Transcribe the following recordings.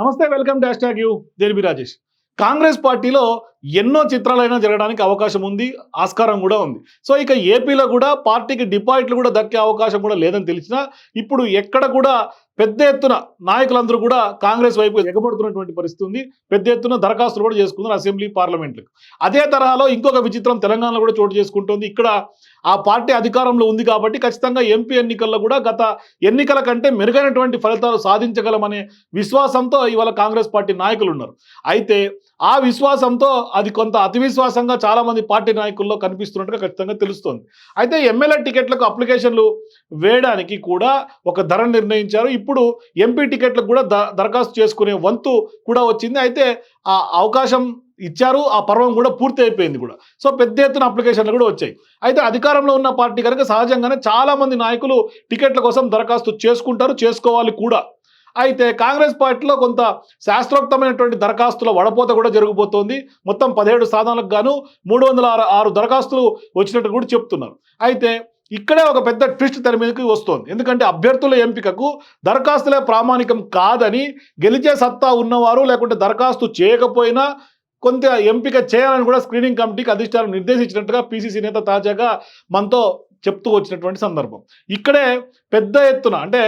నమస్తే welcome dash tag you. JB Rajesh. Congress పార్టీలో ఎన్నో చిత్రాలైనా జరగడానికి అవకాశం ఉంది ఆస్కారం కూడా ఉంది. సో ఇక ఏపీలో కూడా పార్టీకి డిపాజిట్లు కూడా దక్కే అవకాశం కూడా లేదని తెలిసినా ఇప్పుడు ఎక్కడ కూడా పెద్ద ఎత్తున నాయకులందరూ కూడా కాంగ్రెస్ వైపు ఎగబడుతున్నటువంటి పరిస్థితి ఉంది. పెద్ద ఎత్తున దరఖాస్తులు కూడా చేసుకున్నారు అసెంబ్లీ పార్లమెంట్లకు. అదే తరహాలో ఇంకొక విచిత్రం తెలంగాణలో కూడా చోటు చేసుకుంటుంది. ఇక్కడ ఆ పార్టీ అధికారంలో ఉంది కాబట్టి ఖచ్చితంగా ఎంపీ ఎన్నికల్లో కూడా గత ఎన్నికల కంటే మెరుగైనటువంటి ఫలితాలు సాధించగలమనే విశ్వాసంతో ఇవాళ కాంగ్రెస్ పార్టీ నాయకులు ఉన్నారు అయితే ఆ విశ్వాసంతో అది కొంత అతి విశ్వాసంగా చాలామంది పార్టీ నాయకుల్లో కనిపిస్తున్నట్టుగా ఖచ్చితంగా తెలుస్తోంది. అయితే ఎమ్మెల్యే టికెట్లకు అప్లికేషన్లు వేయడానికి కూడా ఒక ధర నిర్ణయించారు. ఇప్పుడు ఎంపీ టికెట్లకు కూడా ద దరఖాస్తు చేసుకునే వంతు కూడా వచ్చింది. అయితే ఆ అవకాశం ఇచ్చారు. ఆ పర్వం కూడా పూర్తి అయిపోయింది కూడా. సో పెద్ద ఎత్తున అప్లికేషన్లు కూడా వచ్చాయి. అయితే అధికారంలో ఉన్న పార్టీ కనుక సహజంగానే చాలామంది నాయకులు టికెట్ల కోసం దరఖాస్తు చేసుకుంటారు చేసుకోవాలి కూడా. అయితే కాంగ్రెస్ పార్టీలో కొంత శాస్త్రోక్తమైనటువంటి దరఖాస్తుల వడపోత కూడా జరిగిపోతుంది. మొత్తం పదిహేడు స్థానాలకు గాను మూడు వందల ఆరు ఆరు దరఖాస్తులు వచ్చినట్టు కూడా చెప్తున్నారు. అయితే ఇక్కడే ఒక పెద్ద ట్విస్ట్ తెర మీదకి వస్తోంది. ఎందుకంటే అభ్యర్థుల ఎంపికకు దరఖాస్తులే ప్రామాణికం కాదని గెలిచే సత్తా ఉన్నవారు లేకుంటే దరఖాస్తు చేయకపోయినా కొంత ఎంపిక చేయాలని కూడా స్క్రీనింగ్ కమిటీకి అధిష్టానం నిర్దేశించినట్టుగా పీసీసీ నేత తాజాగా మనతో చెప్తూ వచ్చినటువంటి సందర్భం. ఇక్కడే పెద్ద ఎత్తున అంటే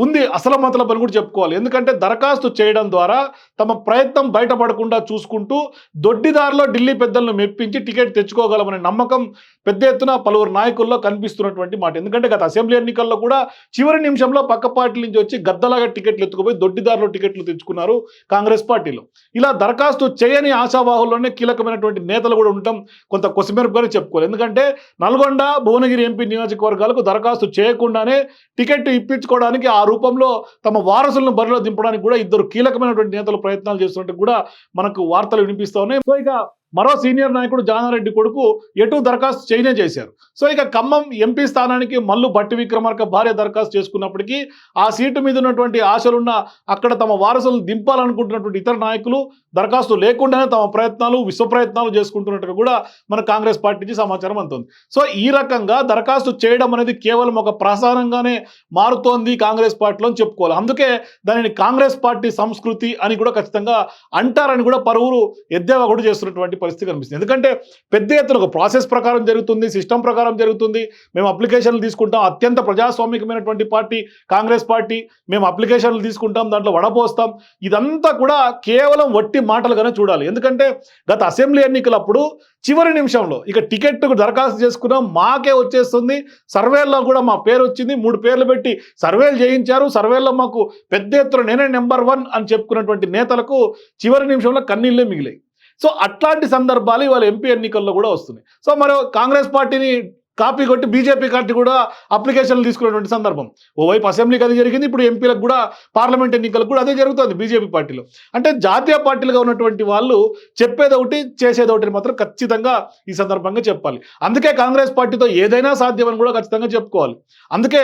ఉంది. అసలు మతలబ్ అని కూడా చెప్పుకోవాలి. ఎందుకంటే దరఖాస్తు చేయడం ద్వారా తమ ప్రయత్నం బయటపడకుండా చూసుకుంటూ దొడ్డిదారిలో ఢిల్లీ పెద్దలను మెప్పించి టికెట్ తెచ్చుకోగలమనే నమ్మకం పెద్ద ఎత్తున పలువురు నాయకుల్లో కనిపిస్తున్నటువంటి మాట. ఎందుకంటే గత అసెంబ్లీ ఎన్నికల్లో కూడా చివరి నిమిషంలో పక్క పార్టీ నుంచి వచ్చి గద్దలాగా టికెట్లు ఎత్తుకుపోయి దొడ్డిదారిలో టికెట్లు తెచ్చుకున్నారు కాంగ్రెస్ పార్టీలో. ఇలా దరఖాస్తు చేయని ఆశావాహుల్లోనే కీలకమైనటువంటి నేతలు కూడా ఉండటం కొంత కొసిమెరుపుగానే చెప్పుకోవాలి. ఎందుకంటే నల్గొండ భువనగిరి ఎంపీ నియోజకవర్గాలకు దరఖాస్తు చేయకుండానే టికెట్ ఇప్పించుకోవడానికి ఆ రూపంలో తమ వారసులను బరిలో దింపడానికి కూడా ఇద్దరు కీలకమైనటువంటి నేతలు ప్రయత్నాలు చేస్తున్నట్టు కూడా మనకు వార్తలు వినిపిస్తూ ఉన్నాయి. సో ఇక మరో సీనియర్ నాయకుడు జానారెడ్డి కొడుకు ఎటు దరఖాస్తు చేయనే చేశారు. సో ఇక ఖమ్మం ఎంపీ స్థానానికి మల్లు భట్టి విక్రమార్క భార్య దరఖాస్తు చేసుకున్నప్పటికీ ఆ సీటు మీద ఉన్నటువంటి ఆశలున్న అక్కడ తమ వారసులను దింపాలనుకుంటున్నటువంటి ఇతర నాయకులు దరఖాస్తు లేకుండానే తమ ప్రయత్నాలు విశ్వ ప్రయత్నాలు చేసుకుంటున్నట్టుగా కూడా మన కాంగ్రెస్ పార్టీ నుంచి సమాచారం అందుతుంది. సో ఈ రకంగా దరఖాస్తు చేయడం అనేది కేవలం ఒక ప్రసారంగానే మారుతోంది కాంగ్రెస్ పార్టీలో అని చెప్పుకోవాలి. అందుకే దానిని కాంగ్రెస్ పార్టీ సంస్కృతి అని కూడా ఖచ్చితంగా అంటారని కూడా పరువులు ఎద్దేవా కూడా చేస్తున్నటువంటి పరిస్థితి కనిపిస్తుంది. ఎందుకంటే పెద్ద ఎత్తున ఒక ప్రాసెస్ ప్రకారం జరుగుతుంది సిస్టమ్ ప్రకారం జరుగుతుంది. మేము అప్లికేషన్లు తీసుకుంటాం. అత్యంత ప్రజాస్వామికమైనటువంటి పార్టీ కాంగ్రెస్ పార్టీ. మేము అప్లికేషన్లు తీసుకుంటాం దాంట్లో వడపోస్తాం ఇదంతా కూడా కేవలం వట్టి మాటలుగానే చూడాలి. ఎందుకంటే గత అసెంబ్లీ ఎన్నికలప్పుడు చివరి నిమిషంలో ఇక టికెట్కు దరఖాస్తు చేసుకున్నాం. మాకే వచ్చేస్తుంది. సర్వేల్లో కూడా మా పేరు వచ్చింది. మూడు పేర్లు పెట్టి సర్వేలు చేయించారు. సర్వేల్లో మాకు పెద్ద ఎత్తున నేనే నెంబర్ వన్ అని చెప్పుకున్నటువంటి నేతలకు చివరి నిమిషంలో కన్నీళ్ళే మిగిలాయి. సో అట్లాంటి సందర్భాలు ఇవాళ ఎంపీ ఎన్నికల్లో కూడా వస్తున్నాయి. సో మరి కాంగ్రెస్ పార్టీని కాపీ కొట్టి బీజేపీ పార్టీ కూడా అప్లికేషన్లు తీసుకున్నటువంటి సందర్భం. ఓవైపు అసెంబ్లీకి అది జరిగింది ఇప్పుడు ఎంపీలకు కూడా పార్లమెంట్ ఎన్నికలకు కూడా అదే జరుగుతుంది బీజేపీ పార్టీలో. అంటే జాతీయ పార్టీలుగా ఉన్నటువంటి వాళ్ళు చెప్పేదొకటి చేసేదొకటి మాత్రం ఖచ్చితంగా ఈ సందర్భంగా చెప్పాలి. అందుకే కాంగ్రెస్ పార్టీతో ఏదైనా సాధ్యమని కూడా ఖచ్చితంగా చెప్పుకోవాలి. అందుకే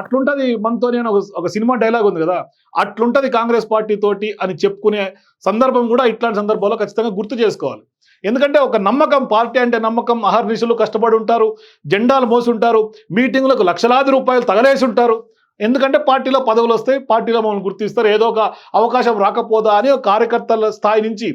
అట్లుంటది మనతోని అని ఒక సినిమా డైలాగ్ ఉంది కదా అట్లుంటది కాంగ్రెస్ పార్టీ తోటి అని చెప్పుకునే సందర్భం కూడా ఇట్లాంటి సందర్భాల్లో ఖచ్చితంగా గుర్తు చేసుకోవాలి. ఎందుకంటే ఒక నమ్మకం పార్టీ అంటే నమ్మకం అహర్నిశలు కష్టపడి ఉంటారు జెండాలు మోసి ఉంటారు మీటింగ్లకు లక్షలాది రూపాయలు తగలేసి ఉంటారు ఎందుకంటే పార్టీలో పదవులు వస్తాయి పార్టీలో మమ్మల్ని గుర్తిస్తారు. ఏదో ఒక అవకాశం రాకపోదా అని ఒక కార్యకర్తల స్థాయి నుంచి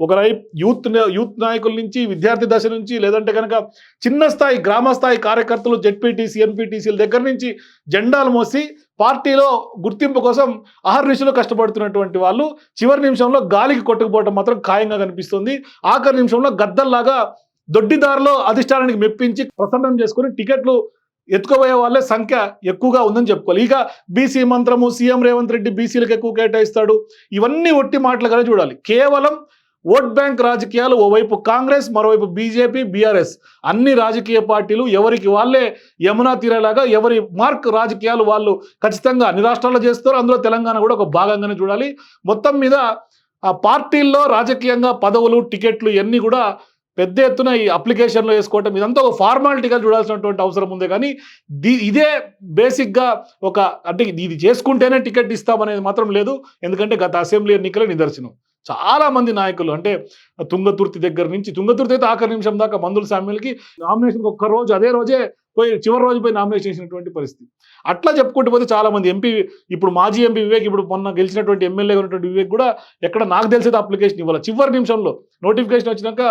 ఒక రై యూత్ యూత్ నాయకుల నుంచి విద్యార్థి దశ నుంచి లేదంటే కనుక చిన్న స్థాయి గ్రామ స్థాయి కార్యకర్తలు జెడ్పీటీసీ ఎన్పీటీసీల దగ్గర నుంచి జెండాలు మోసి పార్టీలో గుర్తింపు కోసం అహర్నిశలు కష్టపడుతున్నటువంటి వాళ్ళు చివరి నిమిషంలో గాలికి కొట్టుకుపోవడం మాత్రం ఖాయంగా కనిపిస్తుంది. ఆఖరి నిమిషంలో గద్దల్లాగా దొడ్డిదారిలో అధిష్టానానికి మెప్పించి ప్రసన్నం చేసుకుని టికెట్లు ఎత్తుకోబోయే వాళ్ళే సంఖ్య ఎక్కువగా ఉందని చెప్పుకోవాలి. ఇక బీసీ మంత్రము సీఎం రేవంత్ రెడ్డి బీసీలకు ఎక్కువ కేటాయిస్తాడు. ఇవన్నీ ఒట్టి మాటలుగానే చూడాలి. కేవలం ఓట్ బ్యాంక్ రాజకీయాలు ఓవైపు కాంగ్రెస్ మరోవైపు బీజేపీ బీఆర్ఎస్ అన్ని రాజకీయ పార్టీలు ఎవరికి వాళ్ళే యమునా తీరేలాగా ఎవరి మార్క్ రాజకీయాలు వాళ్ళు ఖచ్చితంగా అన్ని రాష్ట్రాల్లో చేస్తారు. అందులో తెలంగాణ కూడా ఒక భాగంగానే చూడాలి. మొత్తం మీద ఆ పార్టీల్లో రాజకీయంగా పదవులు టికెట్లు ఇవన్నీ కూడా పెద్ద ఎత్తున ఈ అప్లికేషన్లో వేసుకోవటం ఇదంతా ఒక ఫార్మాలిటీగా చూడాల్సినటువంటి అవసరం ఉంది. కానీ దీ ఇదే బేసిక్గా ఒక అంటే ఇది చేసుకుంటేనే టికెట్ ఇస్తామనేది మాత్రం లేదు. ఎందుకంటే గత అసెంబ్లీ ఎన్నికల నిదర్శనం. చాలా మంది నాయకులు అంటే తుంగతుర్తి దగ్గర నుంచి తుంగతుర్తి అయితే ఆఖరి నిమిషం దాకా మందుల సామ్యులకి నామినేషన్ ఒక్క రోజు అదే రోజే పోయి చివరి రోజు పోయి నామినేషన్ చేసినటువంటి పరిస్థితి. అట్లా చెప్పుకుంటూ పోతే చాలా మంది ఎంపీ ఇప్పుడు మాజీ ఎంపీ వివేక్ ఇప్పుడు మొన్న గెలిచినటువంటి ఎమ్మెల్యే ఉన్నటువంటి వివేక్ కూడా ఎక్కడ నాకు తెలిసేది అప్లికేషన్ ఇవ్వాలి. చివరి నిమిషంలో నోటిఫికేషన్ వచ్చినాక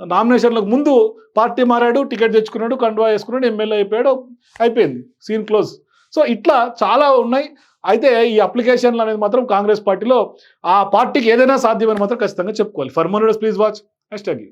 నామినేషన్లకు ముందు పార్టీ మారాడు టికెట్ తెచ్చుకున్నాడు కండువా వేసుకున్నాడు ఎమ్మెల్యే అయిపోయాడు అయిపోయింది సీన్ క్లోజ్. సో ఇట్లా చాలా ఉన్నాయి. అయితే ఈ అప్లికేషన్లు అనేది మాత్రం కాంగ్రెస్ పార్టీలో ఆ పార్టీకి ఏదైనా సాధ్యమని మాత్రం ఖచ్చితంగా చెప్పుకోవాలి. ఫర్ మోనోడస్ ప్లీజ్ వాచ్. Hash tag